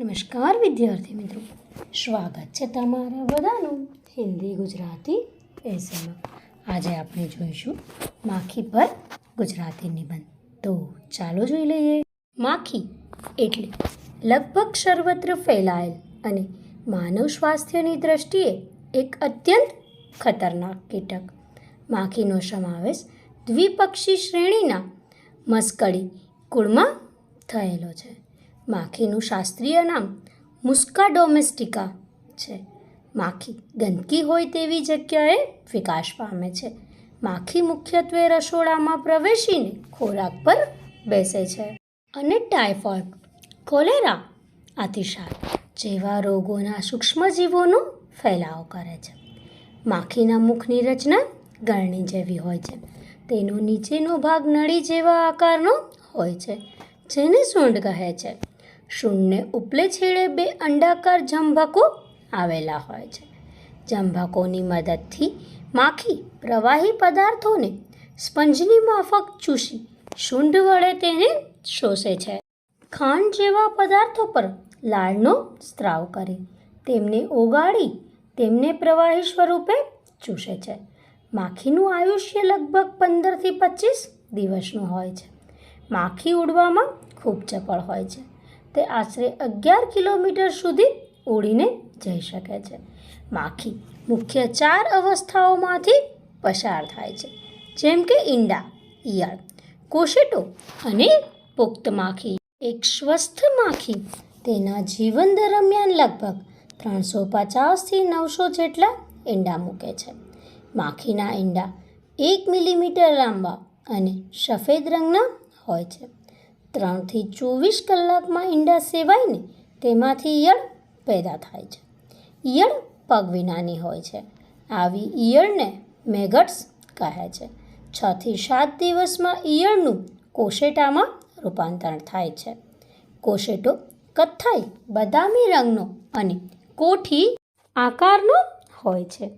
નમસ્કાર, વિદ્યાર્થી મિત્રો. સ્વાગત છે તમારા બધાનું હિન્દી, ગુજરાતી એસેમાં આજે આપણે જોઈશું માખી પર ગુજરાતી નિબંધ. તો ચાલો જોઈ લઈએ. માખી એટલે લગભગ સર્વત્ર ફેલાયેલ અને માનવ સ્વાસ્થ્યની દ્રષ્ટિએ એક અત્યંત ખતરનાક કીટક. માખીનો સમાવેશ દ્વિપક્ષી શ્રેણીના મસ્કડી કુળમાં થયેલો છે. માખીનું શાસ્ત્રીય નામ મુસ્કા ડોમેસ્ટિકા છે. માખી ગંદકી હોય તેવી જગ્યાએ વિકાસ પામે છે. માખી મુખ્યત્વે રસોડામાં પ્રવેશીને ખોરાક પર બેસે છે અને ટાઇફોઇડ, કોલેરા અતિશાર જેવા રોગોના સૂક્ષ્મજીવોનો ફેલાવો કરે છે. માખીના મુખની રચના ગળણી જેવી હોય છે. તેનો નીચેનો ભાગ નળી જેવા આકારનો હોય છે, જેને સૂંઢ કહે છે. શૂળને ઉપલે છેડે બે અંડાકાર જંભકો આવેલા હોય છે. જંભકોની મદદથી માખી પ્રવાહી પદાર્થોને સ્પંજની માફક ચૂસી શૂંઢ વડે તેને શોષે છે. ખાંડ જેવા પદાર્થો પર લાળનો સ્ત્રાવ કરી, તેમને ઓગાળી, તેમને પ્રવાહી સ્વરૂપે ચૂસે છે. માખીનું આયુષ્ય લગભગ પંદરથી પચીસ દિવસનું હોય છે. માખી ઉડવામાં ખૂબ ચપળ હોય છે. તે આશરે અગિયાર કિલોમીટર સુધી ઉડીને જઈ શકે છે. માખી મુખ્ય ચાર અવસ્થાઓમાંથી પસાર થાય છે. જેમ કે ઈંડા, ઈયળ, કોશેટો અને પુખ્ત માખી. એક સ્વસ્થ માખી તેના જીવન દરમિયાન લગભગ ત્રણસો પચાસથી નવસો જેટલા ઈંડા મૂકે છે. માખીના ઈંડા એક મિલીમીટર લાંબા અને સફેદ રંગના હોય છે. ત્રણથી ચોવીસ કલાકમાં ઈંડા સેવાઈને તેમાંથી ઈયળ પેદા થાય છે. ઈયળ પગ વિનાની હોય છે. આવી ઈયળને મેગટ્સ કહે છે. છથી સાત દિવસમાં ઈયળનું કોશેટામાં રૂપાંતરણ થાય છે. કોશેટો કથ્થાઈ, બદામી રંગનો અને કોઠી આકારનો હોય છે.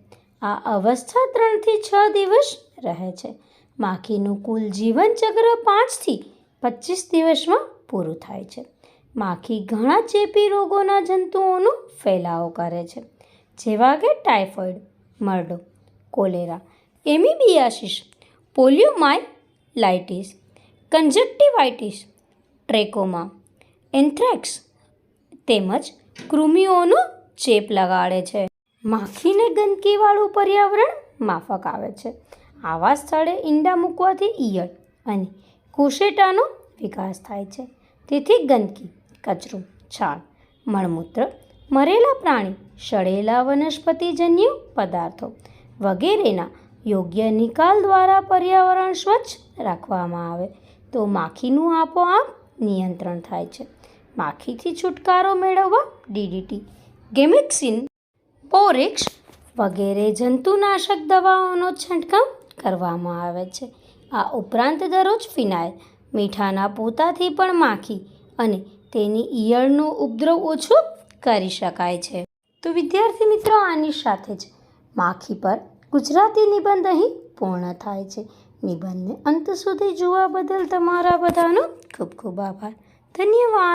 આ અવસ્થા ત્રણથી છ દિવસ રહે છે. માખીનું કુલ જીવનચક્ર પાંચથી પચીસ દિવસમાં પૂરું થાય છે. માખી ઘણા ચેપી રોગોના જંતુઓનો ફેલાવો કરે છે. જેવા કે typhoid, મરડો, cholera, amoebiasis poliomyelitis conjunctivitis trachoma, anthrax તેમજ કૃમિઓનો ચેપ લગાડે છે. માખીને ગંદકીવાળું પર્યાવરણ માફક આવે છે. આવા સ્થળે ઈંડા મૂકવાથી ઈયળ અને કુશેટાનો વિકાસ થાય છે. તેથી ગંદકી, કચરો, છાણ, મળમૂત્ર, મરેલા પ્રાણી, સડેલા વનસ્પતિજન્ય પદાર્થો વગેરેના યોગ્ય નિકાલ દ્વારા પર્યાવરણ સ્વચ્છ રાખવામાં આવે. તો માખીનું આપોઆપ નિયંત્રણ થાય છે. માખીથી છુટકારો મેળવવા ડીડીટી ગેમિક્સિન બોરેક્સ વગેરે જંતુનાશક દવાઓનો છંટકાવ કરવામાં આવે છે. આ ઉપરાંત દરરોજ ફિનાઇલ, મીઠાના પોતાથી પણ માખી અને તેની ઈયળનો ઉપદ્રવ ઓછો કરી શકાય છે. તો વિદ્યાર્થી મિત્રો, આની સાથે જ માખી પર ગુજરાતી નિબંધ અહીં પૂર્ણ થાય છે. નિબંધને અંત સુધી જોવા બદલ તમારા બધાનો ખૂબ ખૂબ આભાર. ધન્યવાદ.